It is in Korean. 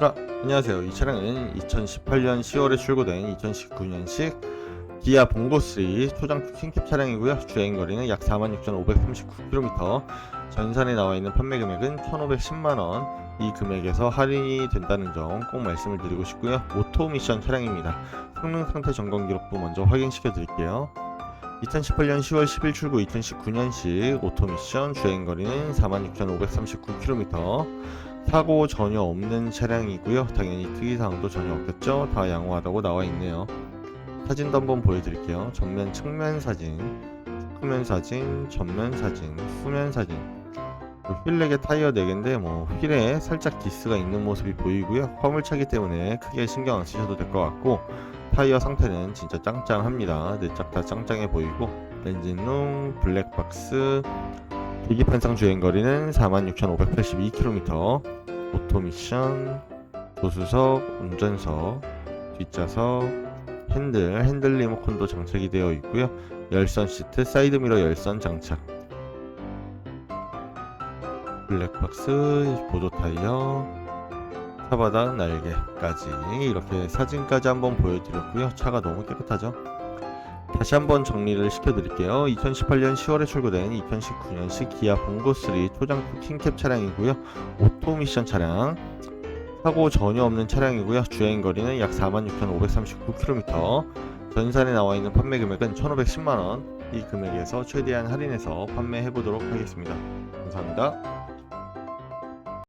아, 안녕하세요. 이 차량은 2018년 10월에 출고된 2019년식 기아 봉고3 초장 킹캡 차량이고요. 주행 거리는 약 46,539km. 전산에 나와 있는 판매 금액은 1,510만 원. 이 금액에서 할인이 된다는 점 꼭 말씀을 드리고 싶고요. 오토 미션 차량입니다. 성능 상태 점검 기록부 먼저 확인시켜 드릴게요. 2018년 10월 10일 출고 2019년식 오토 미션 주행거리는 46,539km. 사고 전혀 없는 차량이고요. 당연히 특이사항도 전혀 없겠죠. 다 양호하다고 나와 있네요. 사진도 한번 보여드릴게요. 전면 측면 사진, 후면 사진, 전면 사진, 후면 사진. 휠렉의 타이어 4개인데 뭐 휠에 살짝 디스가 있는 모습이 보이고요. 화물차기 때문에 크게 신경 안 쓰셔도 될 것 같고 타이어 상태는 진짜 짱짱합니다. 네 짝 다 짱짱해 보이고 엔진룸, 블랙박스, 계기판상 주행거리는 46,582km 오토미션, 조수석, 운전석, 뒷좌석, 핸들, 핸들 리모컨도 장착이 되어 있고요. 열선 시트, 사이드미러 열선 장착. 블랙박스, 보조 타이어, 차바닥 날개까지. 이렇게 사진까지 한번 보여드렸고요. 차가 너무 깨끗하죠 다시 한번 정리를 시켜드릴게요. 2018년 10월에 출고된 2019년식 기아 봉고3 초장 킹캡 차량이고요. 오토 미션 차량. 사고 전혀 없는 차량이고요. 주행 거리는 약 46,539km. 전산에 나와 있는 판매 금액은 1,510만 원. 이 금액에서 최대한 할인해서 판매해 보도록 하겠습니다. 감사합니다.